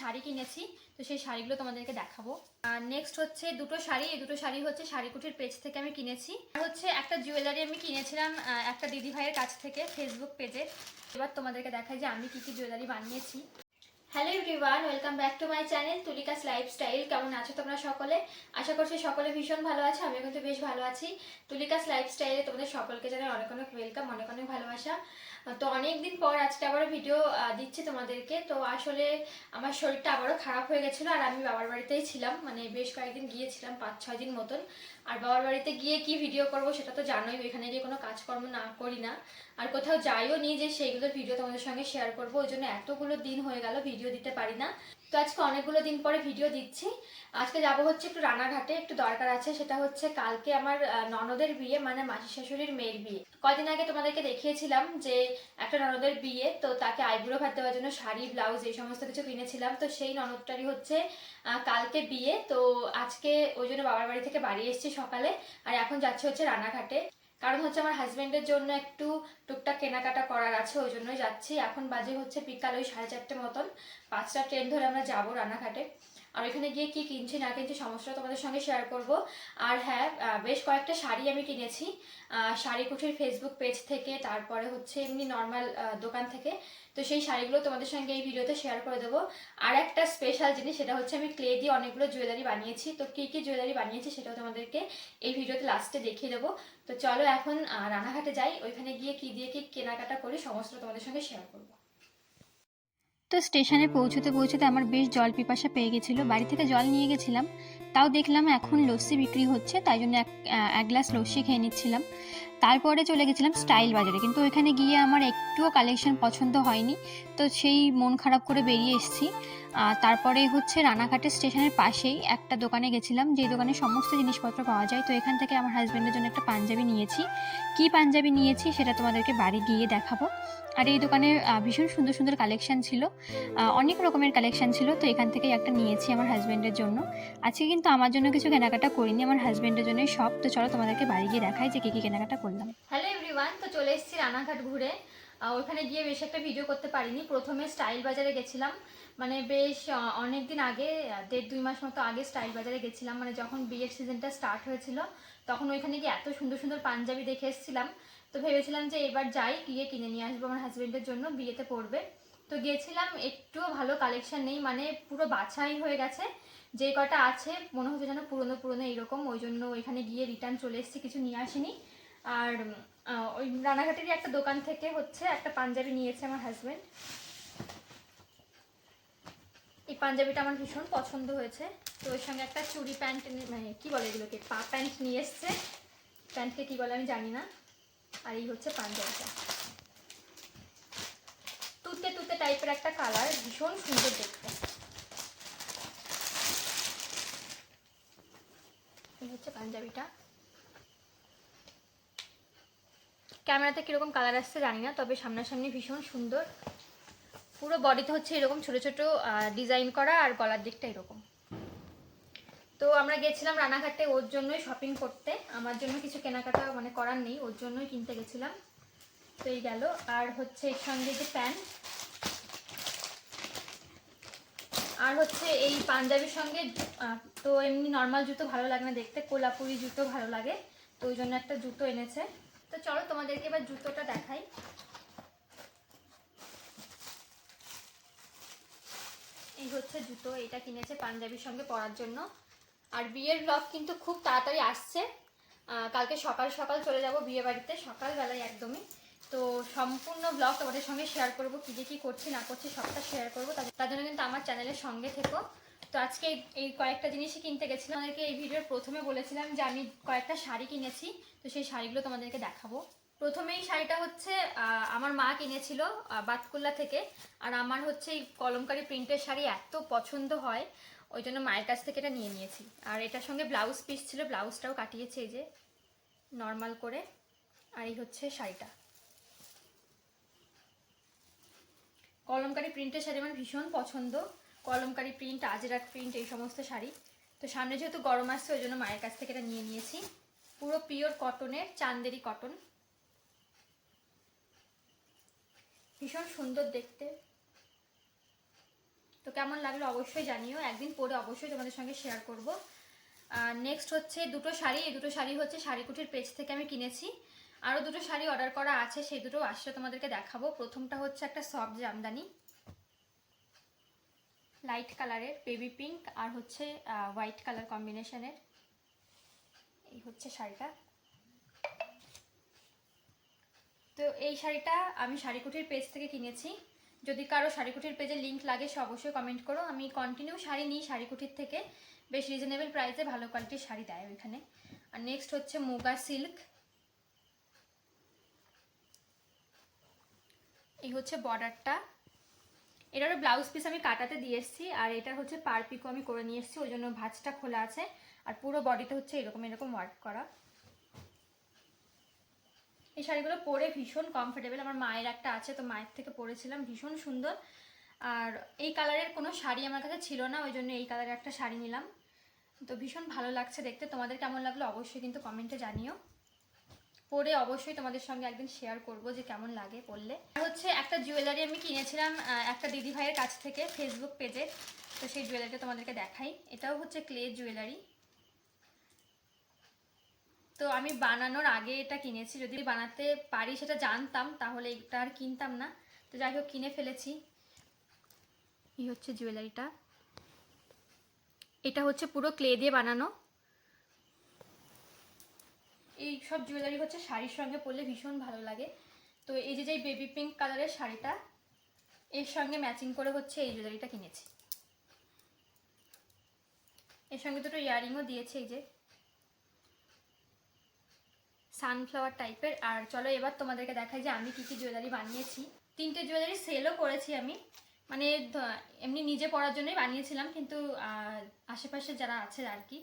শাড়ি কিনেছি, তো সেই শাড়িগুলো তোমাদেরকে দেখাবো। আর নেক্সট হচ্ছে দুটো শাড়ি, এই দুটো শাড়ি হচ্ছে শাড়িকুটির পেজ থেকে আমি কিনেছি। হচ্ছে একটা জুয়েলারি আমি কিনেছিলাম একটা দিদি ভাইয়ের কাছ থেকে ফেসবুক পেজে এবার তোমাদেরকে দেখাই যে আমি কি কি জুয়েলারি বানিয়েছি। Hello everyone welcome back to my channel Tulika's lifestyle কেমন আছো তোমরা সকলে? আশা করছি সকলে ভীষণ ভালো আছে আমি কিন্তু বেশ ভালো আছি। তুলিকাস লাইফস্টাইলে তোমাদের সকলকে জানাই অনেক অনেক ওয়েলকাম অনেক অনেক ভালোবাসা। তো অনেক দিন পর আজকে আবারও ভিডিও দিচ্ছি তোমাদেরকে। তো আসলে আমার শরীরটা আবারও খারাপ হয়ে গেছিল আর আমি বাবার বাড়িতেই ছিলাম। মানে বেশ কয়েকদিন গিয়েছিলাম, পাঁচ, ছয় দিন মতন। আর বাবার বাড়িতে গিয়ে কি ভিডিও করব সেটা তো জানোই ওইখানে গিয়ে কোনো কাজকর্ম না করি না। আর কোথাও যাইও নি যে সেইগুলো ভিডিও তোমাদের সঙ্গে শেয়ার করব। ওই জন্য এতগুলো দিন হয়ে গেল ভিডিও দিতে পারি না। তো আজকে অনেকগুলো দিন পরে ভিডিও দিচ্ছি। আজকে যাব হচ্ছে একটু রানাঘাটে একটু দরকার আছে, সেটা হচ্ছে কালকে আমার ননদের বিয়ে মানে মাসি শাশুড়ির মেয়ের বিয়ে। কয়দিন আগে তোমাদেরকে দেখিয়েছিলাম যে একটা ননদের বিয়ে, তো তাকে আইবুড়ো ভাত দেওয়ার জন্য শাড়ি, ব্লাউজ এই সমস্ত কিছু কিনেছিলাম। তো সেই ননদটারই হচ্ছে কালকে বিয়ে। তো আজকে ওই জন্য বাবার বাড়ি থেকে বাড়ি এসেছি সকালে, আর এখন যাচ্ছে হচ্ছে রানাঘাটে কারণ হচ্ছে আমার হাজব্যান্ডের জন্য একটু টুকটাক কেনাকাটা করার আছে, ওই জন্যই যাচ্ছি। এখন বাজে হচ্ছে বিকাল ওই সাড়ে চারটে মতন। পাঁচটা ট্রেন ধরে আমরা যাব রানাঘাটে। আর ওইখানে গিয়ে কি কিনছি না কিনছি সমস্যাটা তোমাদের সঙ্গে শেয়ার করব। আর হ্যাঁ বেশ কয়েকটা শাড়ি আমি কিনেছি। শাড়ি কুঠির ফেসবুক পেজ থেকে, তারপরে হচ্ছে এমনি নর্মাল দোকান থেকে। তো সেই শাড়িগুলো তোমাদের সঙ্গে এই ভিডিওতে শেয়ার করে দেবো। আর একটা স্পেশাল জিনিস, সেটা হচ্ছে আমি ক্লে দিয়ে অনেকগুলো জুয়েলারি বানিয়েছি। তো কী কী জুয়েলারি বানিয়েছি সেটাও তোমাদেরকে এই ভিডিওতে লাস্টে দেখিয়ে দেবো। তো চলো এখন রানাঘাটে যাই। ওইখানে গিয়ে কি দিয়ে কি কেনাকাটা করি সমস্ত তোমাদের সঙ্গে শেয়ার করব। তো স্টেশনে পৌঁছতে পৌঁছতে আমার বেশ জল পিপাসা পেয়ে গেছিল। বাড়ি থেকে জল নিয়ে গেছিলাম। তাও দেখলাম এখন লস্যি বিক্রি হচ্ছে, তাই জন্য এক এক গ্লাস লস্যি খেয়ে নিচ্ছিলাম। তারপরে চলে গেছিলাম স্টাইল বাজারে। কিন্তু ওইখানে গিয়ে আমার একটুও কালেকশন পছন্দ হয়নি। তো সেই মন খারাপ করে বেরিয়ে এসেছি। তারপরে হচ্ছে রানাঘাটের স্টেশনের পাশেই একটা দোকানে গেছিলাম যে দোকানে সমস্ত জিনিসপত্র পাওয়া যায়। তো এখান থেকে আমার হাজব্যান্ডের জন্য একটা পাঞ্জাবি নিয়েছি। কি পাঞ্জাবি নিয়েছি সেটা তোমাদেরকে বাড়ি গিয়ে দেখাবো। আর এই দোকানে ভীষণ সুন্দর সুন্দর কালেকশন ছিল। অনেক রকমের কালেকশন ছিল, তো এখান থেকেই একটা নিয়েছি আমার হাজব্যান্ডের জন্য। আজকে কিন্তু আমার জন্য কিছু কেনাকাটা করিনি, আমার হাজব্যান্ডের জন্যই সব। তো চলো তোমাদেরকে বাড়ি গিয়ে দেখাই যে কী কী কেনাকাটা করলাম। হ্যালো এভরিওয়ান তো চলে এসেছি রানাঘাট ঘুরে। ওখানে গিয়ে বেশ একটা ভিডিও করতে পারিনি। প্রথমে স্টাইল বাজারে গেছিলাম। মানে বেশ অনেক দিন আগে দেড় দুই মাস মতো আগে স্টাইল বাজারে গেছিলাম মানে যখন বিয়ের সিজনটা স্টার্ট হয়েছিল, তখন ওইখানে গিয়ে এত সুন্দর সুন্দর পাঞ্জাবি দেখে এসেছিলাম। তো ভেবেছিলাম যে এবার যাই, গিয়ে কিনে নিয়ে আসব আমার হাজব্যান্ডের জন্য, বিয়েতে পড়বে তো গিয়েছিলাম একটুও ভালো কালেকশন নেই মানে পুরো বাছাই হয়ে গেছে। যে কটা আছে, মনে হচ্ছে যেন পুরনো পুরনো এইরকম, ওই জন্য ওইখানে গিয়ে রিটার্ন চলে এসেছি, কিছু নিয়ে আসিনি। আর ওই রানাঘাটেরই একটা দোকান থেকে হচ্ছে একটা পাঞ্জাবি নিয়েছে আমার হাজব্যান্ড এই পাঞ্জাবিটা আমার ভীষণ পছন্দ হয়েছে। তো ওর সঙ্গে একটা চুড়ি প্যান্ট মানে কী বলে এগুলোকে? পা প্যান্ট নিয়ে এসছে। প্যান্টকে কী বলে আমি জানি না। আর এই হচ্ছে পাঞ্জাবিটা। তুতে তুতে টাইপের একটা কালার ভীষণ সুন্দর দেখতে। হচ্ছে পাঞ্জাবিটা। ক্যামেরাতে কীরকম কালার আসছে জানি না, তবে সামনাসামনি ভীষণ সুন্দর। পুরো বডিতে হচ্ছে এরকম ছোট ছোট ডিজাইন করা আর গলার দিকটা এরকম। তো আমরা গেছিলাম রানাঘাটে ওর জন্যই শপিং করতে। আমার জন্য কিছু কেনাকাটা মানে করার নেই, ওর জন্যই কিনতে গেছিলাম। তো এই গেল। আর হচ্ছে এর সঙ্গে যে প্যান্ট আর হচ্ছে এই পাঞ্জাবির সঙ্গে তো এমনি নর্মাল জুতো ভালো লাগে না দেখতে, কোলাপুরি জুতো ভালো লাগে। তো ওই জন্য একটা জুতো এনেছে। তো চলো তোমাদেরকে এবার জুতোটা দেখাই। হচ্ছে জুতো, এটা কিনেছে পাঞ্জাবির সঙ্গে পরার জন্য। আর বিয়ের ব্লগ কিন্তু খুব তাড়াতাড়ি আসছে। কালকে সকাল সকাল চলে যাব বিয়ে বাড়িতে সকালবেলায় একদমই। তো সম্পূর্ণ ব্লগ তোমাদের সঙ্গে শেয়ার করব, কী যে কী করছি, না করছি, সবটা শেয়ার করব। তার জন্য কিন্তু আমার চ্যানেলের সঙ্গে থেকো। তো আজকে এই কয়েকটা জিনিসই কিনতে গেছিলাম। আমাদেরকে এই ভিডিওর প্রথমে বলেছিলাম যে আমি কয়েকটা শাড়ি কিনেছি। তো সেই শাড়িগুলো তোমাদেরকে দেখাবো। প্রথমেই শাড়িটা হচ্ছে আমার মা কিনেছিল বাতকুল্লা থেকে। আর আমার হচ্ছে এই কলমকারি প্রিন্টের শাড়ি এত পছন্দ হয়, ওই জন্য মায়ের কাছ থেকে এটা নিয়ে নিয়েছি। আর এটার সঙ্গে ব্লাউজ পিস ছিল, ব্লাউজটাও কাটিয়েছে এই যে, নর্মাল করে। আর এই হচ্ছে শাড়িটা। কলমকারি প্রিন্টের শাড়ি আমার ভীষণ পছন্দ। কলমকারি প্রিন্ট, আজরাক প্রিন্ট, এই সমস্ত শাড়ি। তো সামনে যেহেতু গরম আসছে, ওই জন্য মায়ের কাছ থেকে এটা নিয়ে নিয়েছি। পুরো পিওর কটনের চান্দেরি কটন ভীষণ সুন্দর দেখতে। তো কেমন লাগল অবশ্যই জানিও, একদিন পরে অবশ্যই তোমাদের সঙ্গে শেয়ার করব। নেক্সট হচ্ছে দুটো শাড়ি, এই দুটো শাড়ি হচ্ছে শাড়িকুটির পেজ থেকে আমি কিনেছি। আরও দুটো শাড়ি অর্ডার করা আছে, সেই দুটো আসলে তোমাদেরকে দেখাবো। প্রথমটা হচ্ছে একটা সফট জামদানি লাইট কালারের বেবি পিঙ্ক আর হচ্ছে হোয়াইট কালার কম্বিনেশনের এই হচ্ছে শাড়িটা। তো এই শাড়িটা আমি শাড়িকুটির পেজ থেকে কিনেছি। যদি কারও শাড়িকুটির পেজে লিঙ্ক লাগে, সে অবশ্যই কমেন্ট করো। আমি কন্টিনিউ শাড়ি নিই শাড়িকুটির থেকে। বেশ রিজনেবল প্রাইসে ভালো কোয়ালিটির শাড়ি দেয় ওইখানে আর নেক্সট হচ্ছে মুগা সিল্ক এই হচ্ছে বর্ডারটা এটারও ব্লাউজ পিস আমি কাটাতে দিয়ে এসেছি, আর এটা হচ্ছে পার পিকো আমি করে নিয়ে এসেছি, ওই জন্য ভাঁজটা খোলা আছে। আর পুরো বডিটা হচ্ছে এরকম এরকম ওয়ার্ক করা। এই শাড়িগুলো পরে ভীষণ কমফোর্টেবল আমার মায়ের একটা আছে, তো মায়ের থেকে পরেছিলাম, ভীষণ সুন্দর। আর এই কালারের কোনো শাড়ি আমার কাছে ছিল না, ওই জন্য এই কালারের একটা শাড়ি নিলাম। তো ভীষণ ভালো লাগছে দেখতে। তোমাদের কেমন লাগল অবশ্যই কিন্তু কমেন্টে জানিও। পরে অবশ্যই তোমাদের সঙ্গে একদিন শেয়ার করব যে কেমন লাগে পরলে। হচ্ছে একটা জুয়েলারি আমি কিনেছিলাম একটা দিদি ভাইয়ের কাছ থেকে ফেসবুক পেজে তো সেই জুয়েলারিটা তোমাদেরকে দেখাই। এটাও হচ্ছে ক্লে জুয়েলারি তো আমি বানানোর আগে এটা কিনেছি। যদি বানাতে পারি সেটা জানতাম, তাহলে এটা আর কিনতাম না। তো যাই হোক, কিনে ফেলেছি। এই হচ্ছে জুয়েলারিটা। এটা হচ্ছে পুরো ক্লে দিয়ে বানানো। এই সব জুয়েলারি হচ্ছে শাড়ির সঙ্গে পরলে ভীষণ ভালো লাগে। তো এই যে বেবি পিঙ্ক কালারের শাড়িটা, এর সঙ্গে ম্যাচিং করে হচ্ছে এই জুয়েলারিটা কিনেছি। এর সঙ্গে দুটো ইয়ারিংও দিয়েছে এই যে। সানফ্লাওয়ার টাইপের আর চলো এবার তোমাদেরকে দেখাই যে আমি কী কী জুয়েলারি বানিয়েছি। তিনটে জুয়েলারি সেলও করেছি আমি। মানে এমনি নিজে পড়ার জন্যই বানিয়েছিলাম, কিন্তু আশেপাশে যারা আছে আর কি,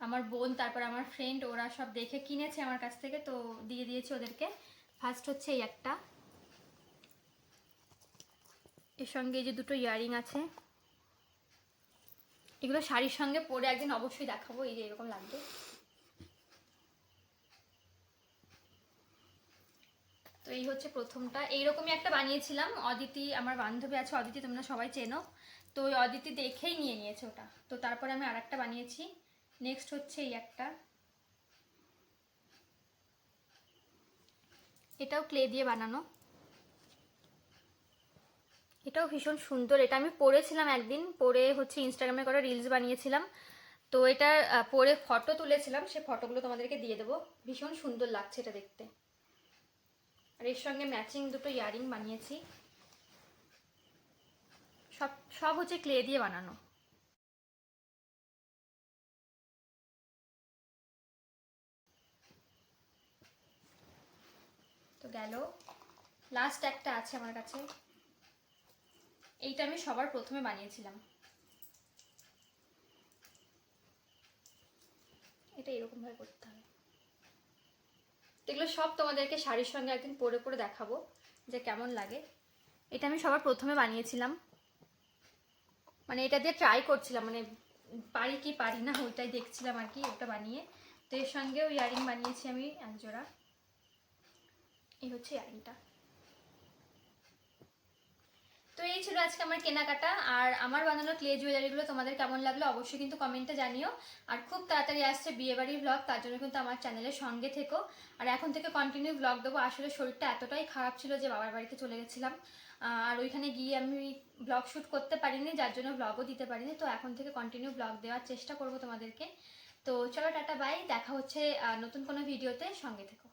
আমার বোন, তারপর আমার ফ্রেন্ড ওরা সব দেখে কিনেছে আমার কাছ থেকে, তো দিয়ে দিয়েছি ওদেরকে। ফার্স্ট হচ্ছে এই একটা। এর সঙ্গে যে দুটো ইয়ারিং আছে। এগুলো শাড়ির সঙ্গে পরে একদিন অবশ্যই দেখাবো, এই যে এরকম লাগবে। তো এই হচ্ছে প্রথমটা। এইরকমই একটা বানিয়েছিলাম। অদিতি, আমার বান্ধবী আছে, অদিতি, তোমরা সবাই চেনো। তো ওই অদিতি দেখেই নিয়ে নিয়েছে ওটা। তো তারপরে আমি আর একটা বানিয়েছি। নেক্সট হচ্ছে এই একটা। এটাও ক্লে দিয়ে বানানো। এটাও ভীষণ সুন্দর। এটা আমি পরেছিলাম একদিন। পরে হচ্ছে ইনস্টাগ্রামে করা রিলস বানিয়েছিলাম। তো এটা পরে ফটো তুলেছিলাম। সে ফটোগুলো তোমাদেরকে দিয়ে দেবো। ভীষণ সুন্দর লাগছে এটা দেখতে। আর এর সঙ্গে ম্যাচিং দুটো ইয়ারিং বানিয়েছি। সব সব হচ্ছে ক্লে দিয়ে বানানো। তো গেল। লাস্ট একটা আছে আমার কাছে। এইটা আমি সবার প্রথমে বানিয়েছিলাম। এটা এরকম ভাবে করতে হবে। তো এগুলো সব তোমাদেরকে শাড়ির সঙ্গে একদিন পরে পরে দেখাবো যে কেমন লাগে। এটা আমি সবার প্রথমে বানিয়েছিলাম। মানে এটা দিয়ে ট্রাই করছিলাম মানে পারি কি পারি না, ওইটাই দেখছিলাম আর কি ওটা বানিয়ে। তো এর সঙ্গে ওই ইয়ারিং বানিয়েছি আমি একজোড়া এই হচ্ছে ইয়ারিংটা। তো এই ছিল আজকে আমার কেনাকাটা। আর আমার বানানো ক্লে জুয়েলারিগুলো তোমাদের কেমন লাগল অবশ্যই কিন্তু কমেন্টে জানিও। আর খুব তাড়াতাড়ি আসছে বিয়েবাড়ির ব্লগ তার জন্য কিন্তু আমার চ্যানেলের সঙ্গে থেকো। আর এখন থেকে কন্টিনিউ ব্লগ দেবো। আসলে শরীরটা এতটাই খারাপ ছিল যে বাবার বাড়িতে চলে গেছিলাম। আর ওইখানে গিয়ে আমি ব্লগ শ্যুট করতে পারিনি, যার জন্য ব্লগও দিতে পারিনি। তো এখন থেকে কন্টিনিউ ব্লগ দেওয়ার চেষ্টা করব তোমাদেরকে। তো চলো টাটা বাই দেখা হচ্ছে নতুন কোনো ভিডিওতে সঙ্গে থেকো।